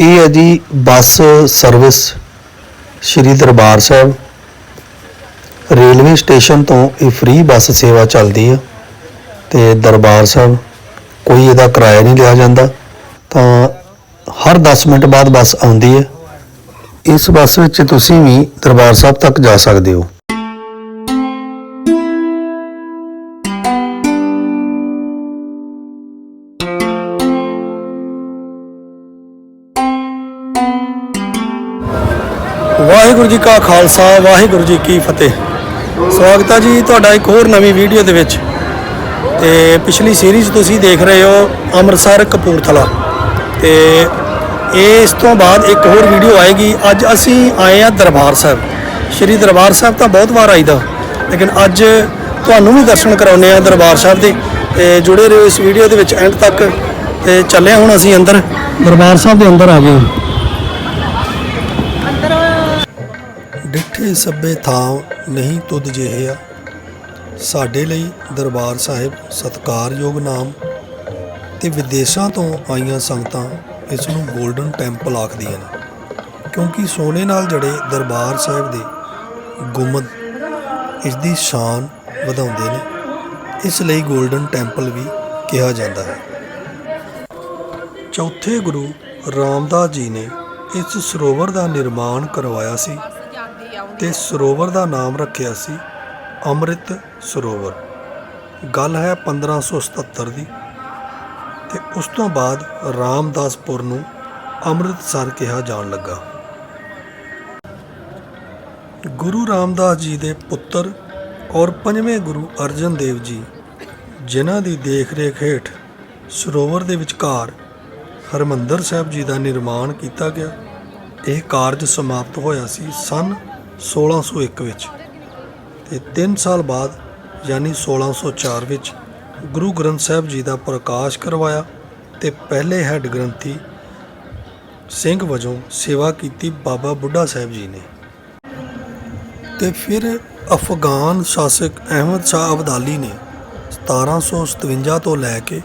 ਇਹ ਹੈ ਜੀ bus service, Shri Darbar Sahib. Railway station ਤੋਂ ਇਹ ਫ੍ਰੀ ਬੱਸ ਸੇਵਾ ਚੱਲਦੀ ਆ ਤੇ ਦਰਬਾਰ ਸਾਹਿਬ ਕੋਈ ਇਹਦਾ ਕਿਰਾਇਆ ਨਹੀਂ ਲਿਆ ਜਾਂਦਾ। ਤਾਂ ਹਰ 10 ਮਿੰਟ ਬਾਅਦ ਬੱਸ ਆਉਂਦੀ ਹੈ ਇਸ ਬੱਸ ਵਿੱਚ ਤੁਸੀਂ ਵੀ ਦਰਬਾਰ ਸਾਹਿਬ ਤੱਕ ਜਾ ਸਕਦੇ ਹੋ। ਕਾ ਖਾਲਸਾ, ਵਾਹਿਗੁਰੂ ਜੀ ਕੀ ਫਤਿਹ। ਸਵਾਗਤ ਹੈ ਜੀ ਤੁਹਾਡਾ ਇੱਕ ਹੋਰ ਨਵੀਂ ਵੀਡੀਓ ਦੇ ਵਿੱਚ। ਤੇ ਪਿਛਲੀ ਸੀਰੀਜ਼ ਤੁਸੀਂ ਦੇਖ ਰਹੇ ਹੋ ਅੰਮ੍ਰਿਤਸਰ ਕਪੂਰਥਲਾ। ਤੇ ਇਹ ਇਸ ਤੋਂ ਬਾਅਦ ਇੱਕ ਹੋਰ ਵੀਡੀਓ ਆਏਗੀ। ਅੱਜ ਅਸੀਂ ਆਏ ਆ ਦਰਬਾਰ ਸਾਹਿਬ। ਸ਼੍ਰੀ ਦਰਬਾਰ ਸਾਹਿਬ ਤਾਂ ਬਹੁਤ ਵਾਰ ਆਈਦਾ, ਲੇਕਿਨ ਅੱਜ ਤੁਹਾਨੂੰ ਵੀ ਦਰਸ਼ਨ ਕਰਾਉਨੇ ਆ ਦਰਬਾਰ ਸਾਹਿਬ ਦੇ। ਤੇ ਜੁੜੇ ਰਹੋ ਇਸ ਵੀਡੀਓ ਦੇ ਵਿੱਚ ਐਂਡ ਤੱਕ। ਤੇ ਚੱਲੇ ਹੁਣ ਅਸੀਂ ਅੰਦਰ। ਦਰਬਾਰ ਸਾਹਿਬ ਦੇ ਅੰਦਰ ਆ ਗਏ ਡਿੱਠੇ ਸੱਬੇ ਥਾਂ ਨਹੀਂ ਤੁਧ ਜਿਹਿਆ ਸਾਡੇ ਲਈ ਦਰਬਾਰ ਸਾਹਿਬ ਸਤਕਾਰਯੋਗ ਨਾਮ ਤੇ ਵਿਦੇਸ਼ਾਂ ਤੋਂ ਆਈਆਂ ਸੰਗਤਾਂ ਇਸ ਨੂੰ 골ਡਨ ਟੈਂਪਲ ਆਖਦੀਆਂ ਨੇ। ਕਿਉਂਕਿ ਸੋਨੇ ਨਾਲ ਜੜੇ ਦਰਬਾਰ ਸਾਹਿਬ ਦੇ ਗੁੰਮਦ ਇਸ ਦੀ ਸ਼ਾਨ ਵਧਾਉਂਦੇ ਨੇ। ਇਸ ਲਈ 골ਡਨ ਟੈਂਪਲ ਵੀ ਕਿਹਾ ਜਾਂਦਾ ਹੈ। ਚੌਥੇ ਗੁਰੂ ਰਾਮਦਾਸ ਜੀ ਨੇ ਇਸ ਸਰੋਵਰ ਦਾ ਨਿਰਮਾਣ ਕਰਵਾਇਆ ਸੀ। ਤੇ ਸਰੋਵਰ ਦਾ ਨਾਮ ਰੱਖਿਆ ਸੀ ਅੰਮ੍ਰਿਤ ਸਰੋਵਰ। ਗੱਲ ਹੈ 1577 ਦੀ। ਤੇ ਉਸ ਤੋਂ ਬਾਅਦ ਰਾਮਦਾਸਪੁਰ ਨੂੰ ਅੰਮ੍ਰਿਤਸਰ ਕਿਹਾ ਜਾਣ ਲੱਗਾ। ਗੁਰੂ ਰਾਮਦਾਸ ਜੀ ਦੇ ਪੁੱਤਰ ਔਰ ਪੰਜਵੇਂ ਗੁਰੂ ਅਰਜਨ ਦੇਵ ਜੀ, ਜਿਨ੍ਹਾਂ ਦੀ ਦੇਖ-ਰੇਖ ਹੇਠ ਸਰੋਵਰ ਦੇ ਵਿਚਕਾਰ ਹਰਮੰਦਰ ਸਾਹਿਬ ਜੀ ਦਾ ਨਿਰਮਾਣ ਕੀਤਾ ਗਿਆ, ਇਹ ਕਾਰਜ ਸਮਾਪਤ ਹੋਇਆ ਸੀ ਸਨ 1601 ਵਿੱਚ ਤੇ 3 ਸਾਲ ਬਾਅਦ, ਯਾਨੀ 1604 ਵਿੱਚ, ਗੁਰੂ ਗ੍ਰੰਥ ਸਾਹਿਬ ਜੀ ਦਾ ਪ੍ਰਕਾਸ਼ ਕਰਵਾਇਆ ਤੇ ਪਹਿਲੇ ਹੈੱਡ ਗ੍ਰੰਥੀ ਸਿੰਘ ਵਜੋਂ ਸੇਵਾ ਕੀਤੀ ਬਾਬਾ ਬੁੱਢਾ ਸਾਹਿਬ ਜੀ ਨੇ। ਤੇ ਫਿਰ ਅਫਗਾਨ ਸ਼ਾਸਕ ਅਹਿਮਦ ਸ਼ਾਹ ਅਬਦਾਲੀ ਨੇ 1757 ਤੋਂ ਲੈ ਕੇ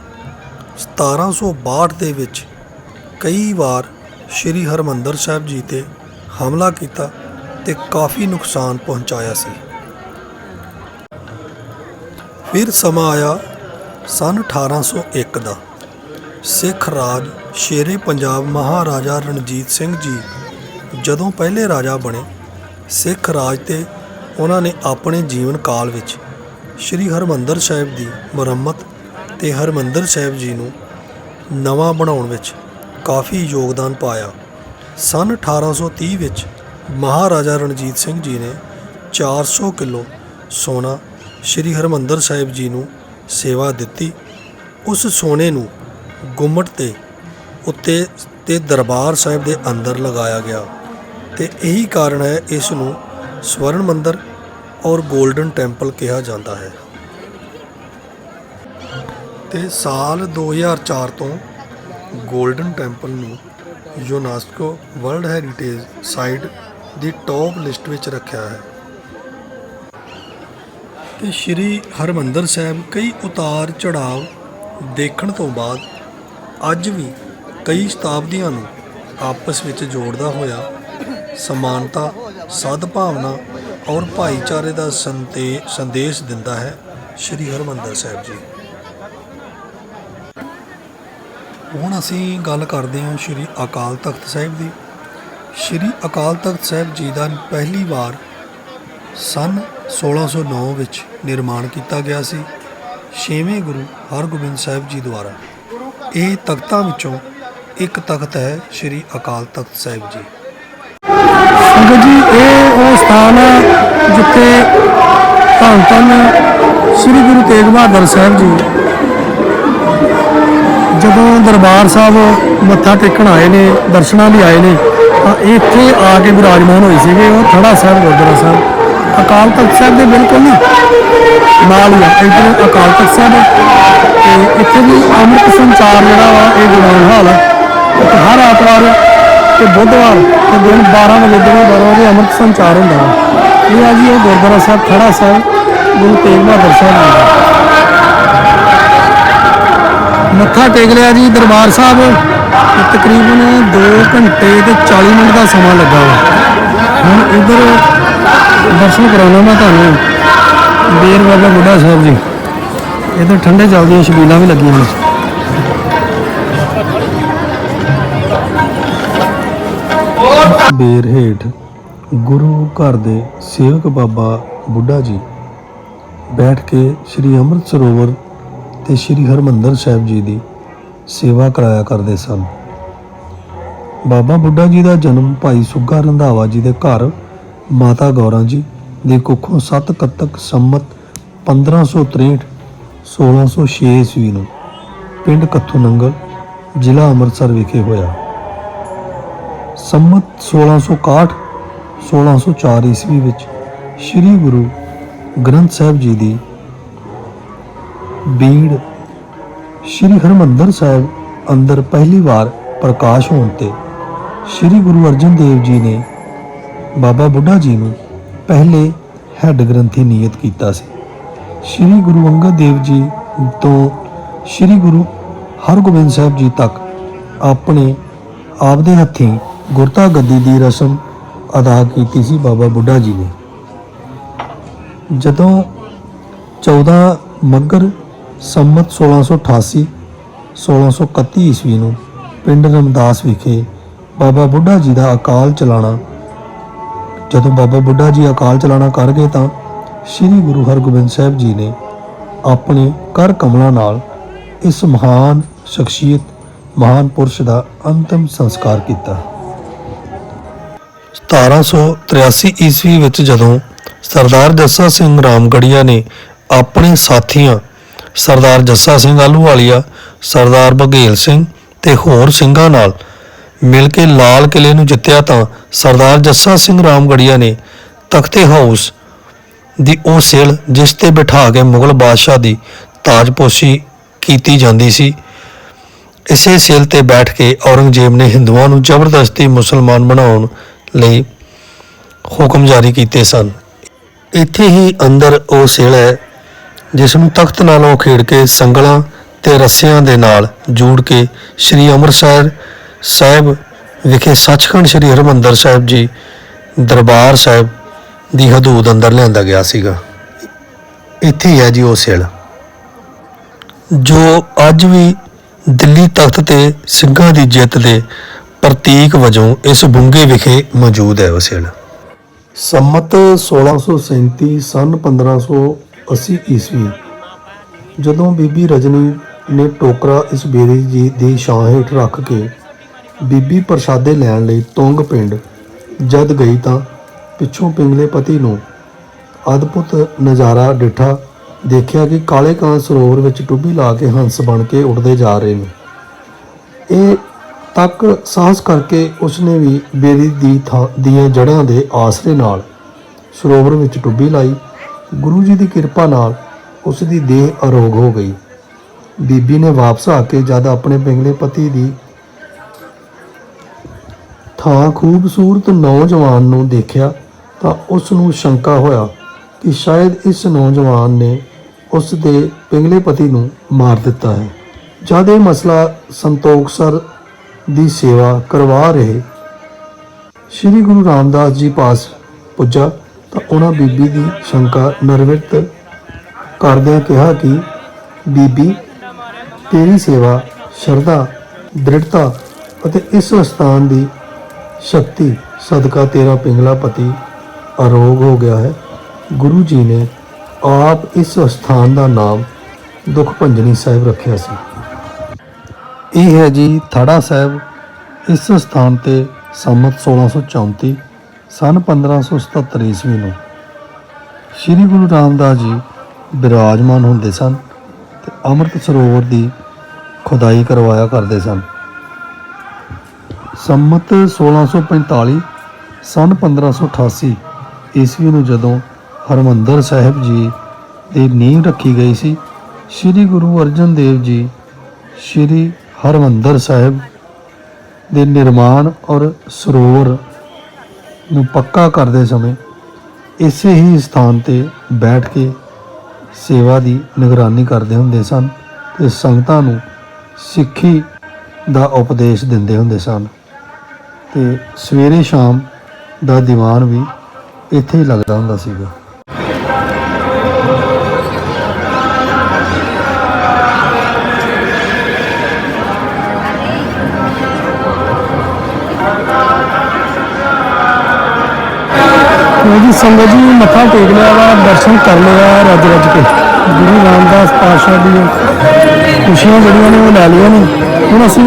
1762 ਦੇ ਵਿੱਚ ਕਈ ਵਾਰ ਸ੍ਰੀ ਹਰਮੰਦਰ ਸਾਹਿਬ ਜੀ ਤੇ ਹਮਲਾ ਕੀਤਾ ਤੇ ਕਾਫੀ ਨੁਕਸਾਨ ਪਹੁੰਚਾਇਆ ਸੀ। ਫਿਰ ਸਮਾਂ ਆਇਆ ਸਨ 1801 ਦਾ। ਸਿੱਖ ਰਾਜ ਸ਼ੇਰੇ ਪੰਜਾਬ ਮਹਾਰਾਜਾ ਰਣਜੀਤ ਸਿੰਘ ਜੀ ਜਦੋਂ ਪਹਿਲੇ ਰਾਜਾ ਬਣੇ, ਸਿੱਖ ਰਾਜ ਤੇ ਉਹਨਾਂ ਨੇ ਆਪਣੇ ਜੀਵਨ ਕਾਲ ਵਿੱਚ ਸ੍ਰੀ ਹਰਮੰਦਰ ਸਾਹਿਬ ਦੀ ਮੁਰੰਮਤ ਤੇ ਹਰਮੰਦਰ ਸਾਹਿਬ ਜੀ ਨੂੰ ਨਵਾਂ ਬਣਾਉਣ ਵਿੱਚ ਕਾਫੀ ਯੋਗਦਾਨ ਪਾਇਆ। ਸਨ 1830 ਵਿੱਚ ਮਹਾਰਾਜਾ ਰਣਜੀਤ ਸਿੰਘ ਜੀ ਨੇ 400 ਕਿਲੋ ਸੋਨਾ ਸ੍ਰੀ ਹਰਮੰਦਰ ਸਾਹਿਬ ਜੀ ਨੂੰ ਸੇਵਾ ਦਿੱਤੀ। ਉਸ ਸੋਨੇ ਨੂੰ ਗੁੰਮਟ ਤੇ ਉੱਤੇ ਤੇ ਦਰਬਾਰ ਸਾਹਿਬ ਦੇ ਅੰਦਰ ਲਗਾਇਆ ਗਿਆ ਤੇ ਇਹੀ ਕਾਰਨ ਹੈ ਇਸ ਨੂੰ ਸਵਰਨ ਮੰਦਰ ਔਰ 골ਡਨ ਟੈਂਪਲ ਕਿਹਾ ਜਾਂਦਾ ਹੈ। ਤੇ ਸਾਲ 2004 ਤੋਂ 골ਡਨ ਟੈਂਪਲ ਨੂੰ ਯੂਨੈਸਕੋ ਵਰਲਡ ਹੈਰੀਟੇਜ ਸਾਈਟ ਦੀ ਟੌਪ ਲਿਸਟ ਵਿੱਚ ਰੱਖਿਆ ਹੈ। ਤੇ ਸ਼੍ਰੀ ਹਰਮੰਦਰ ਸਾਹਿਬ ਕਈ ਉਤਾਰ ਚੜਾਵ ਦੇਖਣ ਤੋਂ ਬਾਅਦ ਅੱਜ ਵੀ ਕਈ ਸ਼ਤਾਬਦੀਆਂ ਨੂੰ ਆਪਸ ਵਿੱਚ ਜੋੜਦਾ ਹੋਇਆ ਸਮਾਨਤਾ ਸਦਭਾਵਨਾ ਔਰ ਭਾਈਚਾਰੇ ਦਾ ਸੰਤੇ, ਸੰਦੇਸ਼ ਦਿੰਦਾ ਹੈ ਸ਼੍ਰੀ ਹਰਮੰਦਰ ਸਾਹਿਬ ਜੀ। ਹੁਣ ਅਸੀਂ ਗੱਲ ਕਰਦੇ ਹਾਂ ਸ਼੍ਰੀ ਅਕਾਲ ਤਖਤ ਸਾਹਿਬ ਦੀ। ਸ਼੍ਰੀ ਅਕਾਲ ਤਖਤ ਸਾਹਿਬ ਜੀ ਦਾ ਪਹਿਲੀ ਵਾਰ ਸਨ 1609 ਵਿੱਚ ਨਿਰਮਾਣ ਕੀਤਾ ਗਿਆ ਸੀ, ਛੇਵੇਂ ਗੁਰੂ ਹਰਗੋਬਿੰਦ ਸਾਹਿਬ ਜੀ ਦੁਆਰਾ। ਇਹ ਤਖਤਾਂ ਵਿੱਚੋਂ ਇੱਕ ਤਖਤ ਹੈ ਸ਼੍ਰੀ ਅਕਾਲ ਤਖਤ ਸਾਹਿਬ ਜੀ। ਸੰਗਤ ਜੀ, ਇਹ ਉਹ ਸਥਾਨ ਹੈ ਜਿੱਥੇ ਧੰਨ ਧੰਨ ਸ੍ਰੀ ਗੁਰੂ ਤੇਗ ਬਹਾਦਰ ਸਾਹਿਬ ਜੀ ਜਦੋਂ ਦਰਬਾਰ ਸਾਹਿਬ ਮੱਥਾ ਟੇਕਣ ਆਏ ਨੇ, ਦਰਸ਼ਨਾਂ ਲਈ ਆਏ ਨੇ ਤਾਂ ਇੱਥੇ ਆ ਕੇ ਵਿਰਾਜਮਾਨ ਹੋਏ ਸੀਗੇ ਉਹ, ਥੜਾ ਸਾਹਿਬ, ਗੁਰਦੁਆਰਾ ਸਾਹਿਬ। ਅਕਾਲ ਤਖਤ ਸਾਹਿਬ ਦੇ ਬਿਲਕੁਲ ਨਹੀਂ ਨਾਲ ਹੀ ਆ, ਇੱਧਰ ਅਕਾਲ ਤਖਤ ਸਾਹਿਬ ਹੈ ਤੇ ਇੱਥੇ ਵੀ ਅੰਮ੍ਰਿਤ ਸੰਚਾਰ ਜਿਹੜਾ ਵਾ, ਇਹ ਗੁਰਦਾਨ ਹਾਲ ਹੈ ਇੱਥੇ ਹਰ ਐਤਵਾਰ ਤੇ ਬੁੱਧਵਾਰ ਤੇ ਦਿਨ 12 ਵਜੇ ਤੋਂ 12 ਵਜੇ ਅੰਮ੍ਰਿਤ ਸੰਚਾਰ ਹੁੰਦਾ ਹੈ ਇਹ ਆ ਜੀ, ਉਹ ਗੁਰਦੁਆਰਾ ਸਾਹਿਬ ਖੜਾ ਸਾਹਿਬ, ਗੁਰੂ ਤੇਗ ਬਹਾਦਰ ਸਾਹਿਬ ਦਾ। ਮੱਥਾ ਟੇਕ ਲਿਆ ਜੀ ਦਰਬਾਰ ਸਾਹਿਬ। ਤੇ ਤਕਰੀਬਨ 2 ਘੰਟੇ ਤੇ 40 ਮਿੰਟ ਦਾ ਸਮਾਂ ਲੱਗਾ ਵਾ। ਹੁਣ ਇੱਧਰ ਦਰਸ਼ਨ ਕਰਾਉਣਾ ਮੈਂ ਤੁਹਾਨੂੰ। ਬੇਰ ਬਾਬਾ ਬੁੱਢਾ ਸਾਹਿਬ ਜੀ। ਇੱਧਰ ਠੰਡੇ ਚੱਲਦੀਆਂ ਛਬੀਲਾਂ ਵੀ ਲੱਗੀਆਂ ਨੇ। ਬੇਰ ਹੇਠ ਗੁਰੂ ਘਰ ਦੇ ਸੇਵਕ ਬਾਬਾ ਬੁੱਢਾ ਜੀ। ਬੈਠ ਕੇ ਸ੍ਰੀ ਅੰਮ੍ਰਿਤ ਸਰੋਵਰ ਤੇ ਸ੍ਰੀ ਹਰਮੰਦਰ ਸਾਹਿਬ ਜੀ ਦੀ ਸੇਵਾ ਕਰਾਇਆ ਕਰਦੇ ਸਨ। ਬਾਬਾ ਬੁੱਢਾ ਜੀ ਦਾ ਜਨਮ ਭਾਈ ਸੁੱਗਾ ਰੰਧਾਵਾ ਜੀ ਦੇ ਘਰ ਮਾਤਾ ਗੌਰਾਂ ਜੀ ਦੀ ਕੁੱਖੋਂ 7 ਕੱਤਕ ਸੰਮਤ 1563 1606 ਈਸਵੀ ਨੂੰ ਪਿੰਡ ਕੱਥੂ ਨੰਗਲ ਜ਼ਿਲ੍ਹਾ ਅੰਮ੍ਰਿਤਸਰ ਵਿਖੇ ਹੋਇਆ। ਸੰਮਤ 1661 1604 ਈਸਵੀ ਵਿੱਚ ਸ੍ਰੀ ਗੁਰੂ ਗ੍ਰੰਥ ਸਾਹਿਬ ਜੀ ਦੀ ਬੀੜ ਸ੍ਰੀ ਹਰਮੰਦਰ ਸਾਹਿਬ ਅੰਦਰ ਪਹਿਲੀ ਵਾਰ ਪ੍ਰਕਾਸ਼ ਹੋਣ ਤੇ ਸ੍ਰੀ ਗੁਰੂ ਅਰਜਨ ਦੇਵ ਜੀ ਨੇ ਬਾਬਾ ਬੁੱਢਾ ਜੀ ਨੂੰ ਪਹਿਲੇ ਹੈੱਡ ਗ੍ਰੰਥੀ ਨਿਯਤ ਕੀਤਾ ਸੀ। ਸ੍ਰੀ ਗੁਰੂ ਅੰਗਦ ਦੇਵ ਜੀ ਤੋਂ ਸ੍ਰੀ ਗੁਰੂ ਹਰਗੋਬਿੰਦ ਸਾਹਿਬ ਜੀ ਤੱਕ ਆਪਣੇ ਆਪ ਦੇ ਹੱਥੀਂ ਗੁਰਤਾ ਗੱਦੀ ਦੀ ਰਸਮ ਅਦਾ ਕੀਤੀ ਸੀ ਬਾਬਾ ਬੁੱਢਾ ਜੀ ਨੇ। ਜਦੋਂ 14 ਮੱਗਰ ਸੰਮਤ 1688 1631 ਈਸਵੀ ਨੂੰ ਪਿੰਡ ਰਮਦਾਸ ਵਿਖੇ ਬਾਬਾ ਬੁੱਢਾ ਜੀ ਦਾ ਅਕਾਲ ਚਲਾਣਾ। ਜਦੋਂ ਬਾਬਾ ਬੁੱਢਾ ਜੀ ਅਕਾਲ ਚਲਾਣਾ ਕਰ ਗਏ ਤਾਂ ਸ੍ਰੀ ਗੁਰੂ ਹਰਗੋਬਿੰਦ ਸਾਹਿਬ ਜੀ ਨੇ ਆਪਣੇ ਕਰ ਕਮਲਾਂ ਨਾਲ ਇਸ ਮਹਾਨ ਸ਼ਖਸੀਅਤ, ਮਹਾਨ ਪੁਰਸ਼ ਦਾ ਅੰਤਮ ਸੰਸਕਾਰ ਕੀਤਾ। 1783 ਈਸਵੀ ਵਿੱਚ ਜਦੋਂ ਸਰਦਾਰ ਜੱਸਾ ਸਿੰਘ ਰਾਮਗੜੀਆ ਨੇ ਆਪਣੇ ਸਾਥੀਆਂ ਸਰਦਾਰ ਜੱਸਾ ਸਿੰਘ ਆਲੂਵਾਲੀਆ ਸਰਦਾਰ ਬਘੇਲ ਸਿੰਘ ਤੇ ਹੋਰ ਸਿੰਘਾਂ ਨਾਲ ਮਿਲ ਕੇ ਲਾਲ ਕਿਲੇ ਨੂੰ ਜਿੱਤਿਆ ਤਾਂ ਸਰਦਾਰ ਜੱਸਾ ਸਿੰਘ ਰਾਮਗੜੀਆ ਨੇ ਤਖਤੇ ਹਾਊਸ ਦੀ ਉਹ ਸੇਲ ਜਿਸ ਤੇ ਬਿਠਾ ਕੇ ਮੁਗਲ ਬਾਦਸ਼ਾਹ ਦੀ ਤਾਜਪੋਸ਼ੀ ਕੀਤੀ ਜਾਂਦੀ ਸੀ, ਇਸੇ ਸਿਲ ਤੇ ਬੈਠ ਕੇ ਔਰੰਗਜ਼ੇਬ ਨੇ ਹਿੰਦੂਆਂ ਨੂੰ ਜ਼ਬਰਦਸਤੀ ਮੁਸਲਮਾਨ ਬਣਾਉਣ ਲਈ ਹੁਕਮ ਜਾਰੀ ਕੀਤੇ ਸਨ। ਇੱਥੇ ਹੀ ਅੰਦਰ ਉਹ ਸੇਲ ਹੈ ਜਿਸ ਨੂੰ ਤਖਤ ਨਾਲੋਂ ਉਹ ਖੇੜ ਕੇ ਸੰਗਲਾਂ ਤੇ ਰੱਸਿਆਂ ਦੇ ਨਾਲ ਜੋੜ ਕੇ ਸ੍ਰੀ ਅੰਮ੍ਰਿਤਸਰ ਸਾਹਿਬ ਵਿਖੇ ਸੱਚਖੰਡ ਸ੍ਰੀ ਹਰਿਮੰਦਰ ਸਾਹਿਬ ਜੀ ਦਰਬਾਰ ਸਾਹਿਬ ਦੀ ਹਦੂਦ ਅੰਦਰ ਲਿਆਂਦਾ ਗਿਆ ਸੀਗਾ। ਇੱਥੇ ਹੀ ਹੈ ਜੀ ਉਹ ਸਿਲ। ਜੋ ਅੱਜ ਵੀ ਦਿੱਲੀ ਤਖਤ ਤੇ ਸਿੰਘਾਂ ਦੀ ਜਿੱਤ ਦੇ ਪ੍ਰਤੀਕ ਵਜੋਂ ਇਸ ਬੁੰਗੇ ਵਿਖੇ ਮੌਜੂਦ ਹੈ ਉਹ ਸਿਲ। ਸੰਮਤ 1637 ਸਨ 1580 ਈਸਵੀ ਜਦੋਂ ਬੀਬੀ ਰਜਨੀ ਨੇ ਟੋਕਰਾ ਇਸ ਬੇਰੀ ਜੀ ਦੀ ਛਾਂ ਹੇਠ ਰੱਖ ਕੇ ਬੀਬੀ ਪ੍ਰਸ਼ਾਦੇ ਲੈਣ ਲਈ ਤੁੰਗ ਪਿੰਡ ਜਦ ਗਈ ਤਾਂ ਪਿੱਛੋਂ ਪਿੰਗਲੇ ਪਤੀ ਨੂੰ ਅਦਭੁਤ ਨਜ਼ਾਰਾ ਡਿਠਾ ਦੇਖਿਆ ਕਿ ਕਾਲੇ ਕਾਂ ਸਰੋਵਰ ਵਿੱਚ ਟੁੱਬੀ ਲਾ ਕੇ ਹੰਸ ਬਣ ਕੇ ਉੱਡਦੇ ਜਾ ਰਹੇ ਨੇ। ਇਹ ਤੱਕ ਸਾਹਸ ਕਰਕੇ ਉਸਨੇ ਵੀ ਬੇਰੀ ਦੀ ਥਾਂ ਦੀਆਂ ਜੜ੍ਹਾਂ ਦੇ ਆਸਰੇ ਨਾਲ ਸਰੋਵਰ ਵਿੱਚ ਟੁੱਬੀ ਲਾਈ। ਗੁਰੂ ਜੀ ਦੀ ਕਿਰਪਾ ਨਾਲ ਉਸ ਦੀ ਦੇਹ ਅਰੋਗ ਹੋ ਗਈ। ਬੀਬੀ ਨੇ ਵਾਪਸ ਆ ਕੇ ਜਦ ਆਪਣੇ ਪਿੰਗਲੇ ਪਤੀ ਦੀ ਥਾਂ ਖੂਬਸੂਰਤ ਨੌਜਵਾਨ ਨੂੰ ਦੇਖਿਆ ਤਾਂ ਉਸ ਨੂੰ ਸ਼ੰਕਾ ਹੋਇਆ ਕਿ ਸ਼ਾਇਦ ਇਸ ਨੌਜਵਾਨ ਨੇ ਉਸ ਦੇ ਪਿੰਗਲੇ ਪਤੀ ਨੂੰ ਮਾਰ ਦਿੱਤਾ ਹੈ। ਜਦ ਇਹ ਮਸਲਾ ਸੰਤੋਖ ਸਰ ਦੀ ਸੇਵਾ ਕਰਵਾ ਰਹੇ, ਸ੍ਰੀ ਗੁਰੂ ਰਾਮਦਾਸ ਜੀ ਪਾਸ ਪੁੱਜਾ ਤਾਂ ਉਹਨਾਂ ਬੀਬੀ ਦੀ ਸ਼ੰਕਾ ਨਿਰਵਿਤ ਕਰਦਿਆਂ ਕਿਹਾ ਕਿ, ਬੀਬੀ, ਤੇਰੀ ਸੇਵਾ, ਸ਼ਰਧਾ, ਦ੍ਰਿੜਤਾ ਅਤੇ ਇਸ ਸਥਾਨ ਦੀ ਸ਼ਕਤੀ ਸਦਕਾ ਤੇਰਾ ਪਿੰਗਲਾ ਪਤੀ ਅਰੋਗ ਹੋ ਗਿਆ ਹੈ। ਗੁਰੂ ਜੀ ਨੇ ਆਪ ਇਸ ਸਥਾਨ ਦਾ ਨਾਮ ਦੁਖ ਭੰਜਨੀ ਸਾਹਿਬ ਰੱਖਿਆ ਸੀ। ਇਹ ਹੈ ਜੀ ਥੜਾ ਸਾਹਿਬ, ਇਸ ਸਥਾਨ ਤੇ ਸੰਮਤ 1634 ਸਨ 1577 ਈਸਵੀ ਨੂੰ। ਸ੍ਰੀ ਗੁਰੂ ਰਾਮਦਾਸ ਜੀ ਬਿਰਾਜਮਾਨ ਹੁੰਦੇ ਸਨ ਤੇ ਅੰਮ੍ਰਿਤ ਸਰੋਵਰ ਦੀ ਖੁਦਾਈ ਕਰਵਾਇਆ ਕਰਦੇ ਸਨ। ਸੰਮਤ 1645 ਸਨ 1588 ਈਸਵੀ ਨੂੰ ਜਦੋਂ ਹਰਮੰਦਰ ਸਾਹਿਬ ਜੀ ਦੀ ਨੀਂਹ ਰੱਖੀ ਗਈ ਸੀ, ਸ੍ਰੀ ਗੁਰੂ ਅਰਜਨ ਦੇਵ ਜੀ, ਸ੍ਰੀ ਹਰਮੰਦਰ ਸਾਹਿਬ ਦੇ ਨਿਰਮਾਣ ਔਰ ਸਰੋਵਰ ਨੂੰ ਪੱਕਾ ਕਰਦੇ ਸਮੇਂ ਇਸੇ ਹੀ ਸਥਾਨ ਤੇ ਬੈਠ ਕੇ ਸੇਵਾ ਦੀ ਨਿਗਰਾਨੀ ਕਰਦੇ ਹੁੰਦੇ ਸਨ ਤੇ ਸੰਗਤਾਂ ਨੂੰ ਸਿੱਖੀ ਦਾ ਉਪਦੇਸ਼ ਦਿੰਦੇ ਹੁੰਦੇ ਸਨ। ਤੇ ਸਵੇਰੇ ਸ਼ਾਮ ਦਾ ਦੀਵਾਨ ਵੀ ਇੱਥੇ ਹੀ ਲੱਗਦਾ ਹੁੰਦਾ ਸੀਗਾ। ਲੋ ਜੀ, ਸੰਗਤ ਜੀ ਮੱਥਾ ਟੇਕ ਲਿਆ ਵਾ, ਦਰਸ਼ਨ ਕਰ ਲਿਆ ਰੱਜ ਰੱਜ ਕੇ। ਗੁਰੂ ਰਾਮਦਾਸ ਪਾਤਸ਼ਾਹ ਦੀ ਖੁਸ਼ੀਆਂ ਜਿਹੜੀਆਂ ਨੇ ਉਹ ਲੈ ਲਈਆਂ ਨੇ। ਹੁਣ ਅਸੀਂ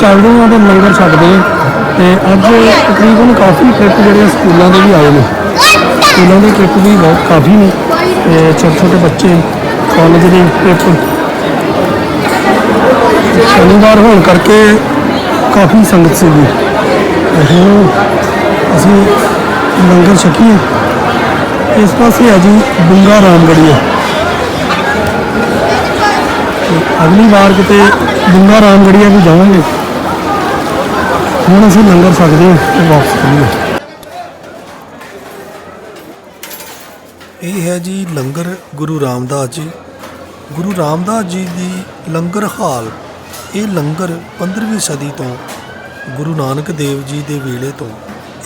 ਚੱਲਦੇ ਹਾਂ ਤੇ ਲੰਗਰ ਛੱਡਦੇ ਹਾਂ ਤੇ ਅੱਜ ਤਕਰੀਬਨ ਕਾਫੀ ਟ੍ਰਿਪ ਜਿਹੜੇ ਸਕੂਲਾਂ ਦੇ ਵੀ ਆਏ ਨੇ। ਸਕੂਲਾਂ ਦੇ ਟ੍ਰਿਪ ਵੀ ਬਹੁਤ ਕਾਫੀ ਨੇ ਤੇ ਛੋਟੇ ਛੋਟੇ ਬੱਚੇ ਕਾਲਜ ਦੇ ਟ੍ਰਿਪ ਸ਼ਨੀਵਾਰ ਹੋਣ ਕਰਕੇ ਕਾਫੀ ਸੰਗਤ ਸੀਗੀ। ਹੁਣ ਅਸੀਂ ਲੰਗਰ ਛਕੀਏ। ਇਸ ਪਾਸੇ ਹੈ ਜੀ ਬੁੰਗਾ ਰਾਮਗੜੀਆ। ਅਗਲੀ ਵਾਰ ਕਿਤੇ ਬੁੰਗਾ ਰਾਮਗੜੀਆ ਵੀ ਜਾਵਾਂਗੇ। ਹੁਣ ਅਸੀਂ ਲੰਗਰ ਸਕਦੇ ਹਾਂ ਤੇ ਵਾਪਸ ਕਰੀਏ। ਇਹ ਹੈ ਜੀ ਲੰਗਰ ਗੁਰੂ ਰਾਮਦਾਸ ਜੀ। ਗੁਰੂ ਰਾਮਦਾਸ ਜੀ ਦੀ ਲੰਗਰ ਹਾਲ। ਇਹ ਲੰਗਰ 15ਵੀਂ ਸਦੀ ਤੋਂ ਗੁਰੂ ਨਾਨਕ ਦੇਵ ਜੀ ਦੇ ਵੇਲੇ ਤੋਂ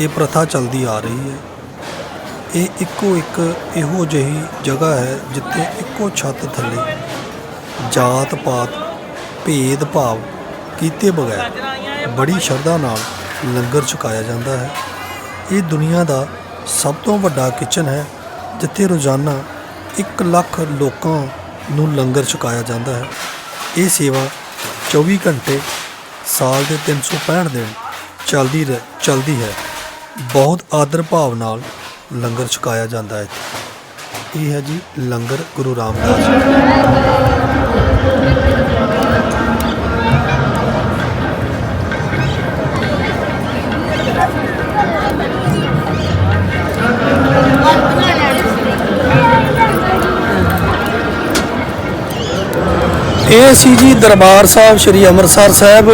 ਇਹ ਪ੍ਰਥਾ ਚੱਲਦੀ ਆ ਰਹੀ ਹੈ। ਇਹ ਇੱਕੋ ਇੱਕ ਇਹੋ ਜਿਹੀ ਜਗ੍ਹਾ ਹੈ ਜਿੱਥੇ ਇੱਕੋ ਛੱਤ ਥੱਲੇ ਜਾਤ ਪਾਤ, ਭੇਦ ਭਾਵ ਕੀਤੇ ਬਗੈਰ ਬੜੀ ਸ਼ਰਧਾ ਨਾਲ ਲੰਗਰ ਛਕਾਇਆ ਜਾਂਦਾ ਹੈ। ਇਹ ਦੁਨੀਆ ਦਾ ਸਭ ਤੋਂ ਵੱਡਾ ਕਿਚਨ ਹੈ, ਜਿੱਥੇ ਰੋਜ਼ਾਨਾ 1 ਲੱਖ ਲੋਕਾਂ ਨੂੰ ਲੰਗਰ ਛਕਾਇਆ ਜਾਂਦਾ ਹੈ। ਇਹ ਸੇਵਾ 24 ਘੰਟੇ ਸਾਲ ਦੇ 365 ਦਿਨ ਚੱਲਦੀ ਰਹਿ, ਚੱਲਦੀ ਹੈ। ਬਹੁਤ ਆਦਰ ਭਾਵ ਨਾਲ ਲੰਗਰ ਛਕਾਇਆ ਜਾਂਦਾ ਹੈ ਇੱਥੇ। ਇਹ ਹੈ ਜੀ ਲੰਗਰ ਗੁਰੂ ਰਾਮਦਾਸ ਇਹ ਸੀ ਜੀ ਦਰਬਾਰ ਸਾਹਿਬ, ਸ੍ਰੀ ਅੰਮ੍ਰਿਤਸਰ ਸਾਹਿਬ,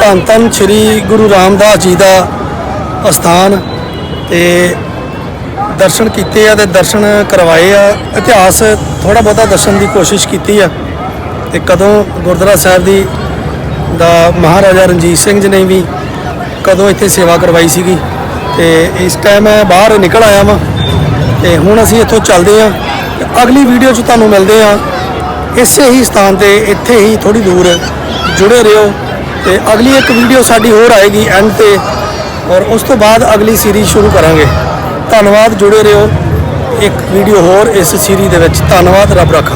ਧੰਨ ਧੰਨ ਸ੍ਰੀ ਗੁਰੂ ਰਾਮਦਾਸ ਜੀ ਦਾ ਅਸਥਾਨ ਤੇ ਦਰਸ਼ਨ ਕੀਤੇ ਆ ਤੇ ਦਰਸ਼ਨ ਕਰਵਾਏ ਆ। ਇਤਿਹਾਸ ਥੋੜਾ ਬਹੁਤਾ ਦੱਸਣ ਦੀ ਕੋਸ਼ਿਸ਼ ਕੀਤੀ ਆ ਤੇ ਕਦੋਂ ਗੁਰਦੁਆਰਾ ਸਾਹਿਬ ਦੀ ਦਾ ਮਹਾਰਾਜਾ ਰਣਜੀਤ ਸਿੰਘ ਜੀ ਨੇ ਵੀ ਕਦੋਂ ਇੱਥੇ ਸੇਵਾ ਕਰਵਾਈ ਸੀਗੀ ਤੇ ਇਸ ਟਾਈਮ ਮੈਂ ਬਾਹਰ ਨਿਕਲ ਆਇਆ ਵਾਂ ਤੇ ਹੁਣ ਅਸੀਂ ਇੱਥੋਂ ਚੱਲਦੇ ਆ ਅਗਲੀ ਵੀਡੀਓ 'ਚ ਤੁਹਾਨੂੰ ਮਿਲਦੇ ਆ। ਇਸੇ ਹੀ ਸਥਾਨ ਤੇ ਇੱਥੇ ਹੀ ਥੋੜੀ ਦੂਰ ਜੁੜੇ ਰਹੋ ਤੇ ਅਗਲੀ ਇੱਕ ਵੀਡੀਓ ਸਾਡੀ ਹੋਰ ਆਏਗੀ ਐਂਡ ਤੇ। ਔਰ ਉਸ ਤੋਂ ਬਾਅਦ ਅਗਲੀ ਸੀਰੀਜ਼ ਸ਼ੁਰੂ ਕਰਾਂਗੇ। ਧੰਨਵਾਦ ਜੁੜੇ ਰਹੋ। ਇੱਕ ਵੀਡੀਓ ਹੋਰ ਇਸ ਸੀਰੀਜ਼ ਦੇ ਵਿੱਚ। ਧੰਨਵਾਦ, ਰੱਬ ਰੱਖਾ।